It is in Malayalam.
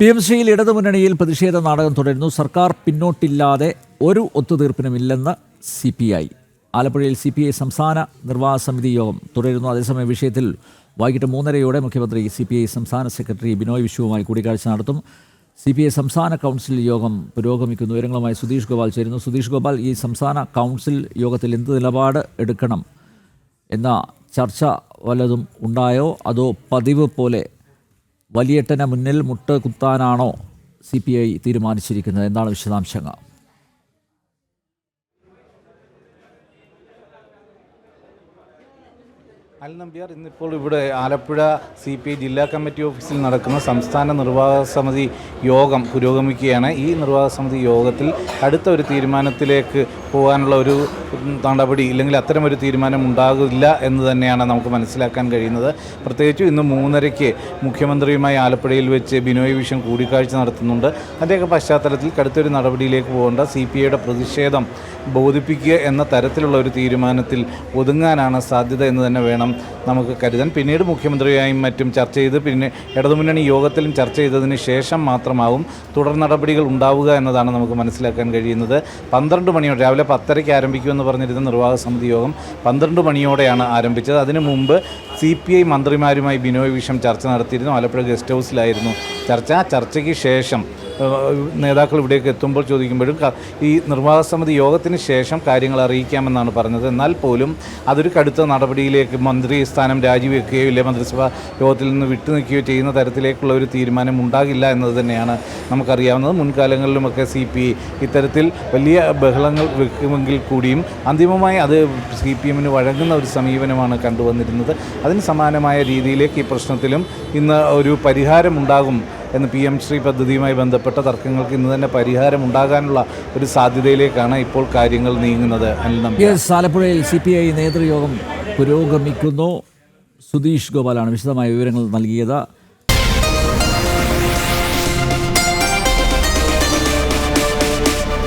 പി എം സിയിൽ ഇടതുമുന്നണിയിൽ പ്രതിഷേധ നാടകം തുടരുന്നു. സർക്കാർ പിന്നോട്ടില്ലാതെ ഒരു ഒത്തുതീർപ്പിനുമില്ലെന്ന് സി പി ഐ. ആലപ്പുഴയിൽ സി പി ഐ സംസ്ഥാന നിർവാഹക സമിതി യോഗം തുടരുന്നു. അതേസമയം വിഷയത്തിൽ വൈകിട്ട് മൂന്നരയോടെ മുഖ്യമന്ത്രി സി പി ഐ സംസ്ഥാന സെക്രട്ടറി ബിനോയ് വിശ്വവുമായി കൂടിക്കാഴ്ച നടത്തും. സി പി ഐ സംസ്ഥാന കൗൺസിൽ യോഗം പുരോഗമിക്കുന്നു. വിവരങ്ങളുമായി സുധീഷ് ഗോപാൽ ചേരുന്നു. സുധീഷ് ഗോപാൽ ഈ സംസ്ഥാന കൗൺസിൽ യോഗത്തിൽ എന്ത് നിലപാട് എടുക്കണം എന്ന ചർച്ച വല്ലതും ഉണ്ടായോ? അതോ പതിവ് പോലെ വലിയേട്ടന് മുന്നിൽ മുട്ട് കുത്താനാണോ സി പി ഐ തീരുമാനിച്ചിരിക്കുന്നത്? എന്താണ് വിശദാംശങ്ങൾ? അൽ നമ്പ്യാർ ഇന്നിപ്പോൾ ഇവിടെ ആലപ്പുഴ സി പി ജില്ലാ കമ്മിറ്റി ഓഫീസിൽ നടക്കുന്ന സംസ്ഥാന നിർവാഹക സമിതി യോഗം പുരോഗമിക്കുകയാണ്. ഈ നിർവാഹക സമിതി യോഗത്തിൽ അടുത്ത ഒരു തീരുമാനത്തിലേക്ക് പോകാനുള്ള ഒരു നടപടി ഇല്ലെങ്കിൽ അത്തരം ഒരു തീരുമാനം ഉണ്ടാകില്ല എന്ന് തന്നെയാണ് നമുക്ക് മനസ്സിലാക്കാൻ കഴിയുന്നത്. പ്രത്യേകിച്ചും ഇന്ന് മൂന്നരയ്ക്ക് മുഖ്യമന്ത്രിയുമായി ആലപ്പുഴയിൽ വെച്ച് ബിനോയ് വിഷൻ കൂടിക്കാഴ്ച നടത്തുന്നുണ്ട്. അതിന്റെയൊക്കെ പശ്ചാത്തലത്തിൽ കടുത്തൊരു നടപടിയിലേക്ക് പോകേണ്ട സി പി ഐയുടെ പ്രതിഷേധം ബോധിപ്പിക്കുക എന്ന തരത്തിലുള്ള ഒരു തീരുമാനത്തിൽ ഒതുങ്ങാനാണ് സാധ്യത എന്ന് തന്നെ വേണം നമുക്ക് കരുതാൻ. പിന്നീട് മുഖ്യമന്ത്രിയായും മറ്റും ചർച്ച ചെയ്ത് പിന്നെ ഇടതുമുന്നണി യോഗത്തിലും ചർച്ച ചെയ്തതിന് ശേഷം മാത്രമാവും തുടർ നടപടികൾ ഉണ്ടാവുക എന്നതാണ് നമുക്ക് മനസ്സിലാക്കാൻ കഴിയുന്നത്. പന്ത്രണ്ട് മണിയോടെ രാവിലെ പത്തരയ്ക്ക് ആരംഭിക്കുമെന്ന് പറഞ്ഞിരുന്ന നിർവാഹക സമിതി യോഗം പന്ത്രണ്ട് മണിയോടെയാണ് ആരംഭിച്ചത്. അതിനു മുമ്പ് സി പി ഐ മന്ത്രിമാരുമായി ബിനോയ് വിഷം ചർച്ച നടത്തിയിരുന്നു. ആലപ്പുഴ ഗസ്റ്റ് ഹൗസിലായിരുന്നു ചർച്ച. ചർച്ചയ്ക്ക് ശേഷം നേതാക്കൾ ഇവിടെയൊക്കെ എത്തുമ്പോൾ ചോദിക്കുമ്പോഴും ഈ നിർവാഹക സമിതി യോഗത്തിന് ശേഷം കാര്യങ്ങൾ അറിയിക്കാമെന്നാണ് പറഞ്ഞത്. എന്നാൽ പോലും അതൊരു കടുത്ത നടപടിയിലേക്ക് മന്ത്രി സ്ഥാനം രാജിവെക്കുകയോ ഇല്ല മന്ത്രിസഭ യോഗത്തിൽ നിന്ന് വിട്ടുനിൽക്കുകയോ ചെയ്യുന്ന തരത്തിലേക്കുള്ള ഒരു തീരുമാനം ഉണ്ടാകില്ല എന്നത് തന്നെയാണ് നമുക്കറിയാവുന്നത്. മുൻകാലങ്ങളിലുമൊക്കെ സി പി ഇത്തരത്തിൽ വലിയ ബഹളങ്ങൾ വെക്കുമെങ്കിൽ കൂടിയും അന്തിമമായി അത് സി പി എമ്മിന് വഴങ്ങുന്ന ഒരു സമീപനമാണ് കണ്ടുവന്നിരുന്നത്. അതിന് സമാനമായ രീതിയിലേക്ക് ഈ പ്രശ്നത്തിലും ഇന്ന് ഒരു പരിഹാരമുണ്ടാകും എന്ന് പി എം ശ്രീ പദ്ധതിയുമായി ബന്ധപ്പെട്ട തർക്കങ്ങൾക്ക് ഇന്ന് തന്നെ പരിഹാരം ഉണ്ടാകാനുള്ള ഒരു സാധ്യതയിലേക്കാണ് ഇപ്പോൾ കാര്യങ്ങൾ നീങ്ങുന്നത് ആലപ്പുഴയിൽ സി പി ഐ നേതൃയോഗം പുരോഗമിക്കുന്നു. സുധീഷ് ഗോപാലാണ് വിശദമായ വിവരങ്ങൾ നൽകിയത്.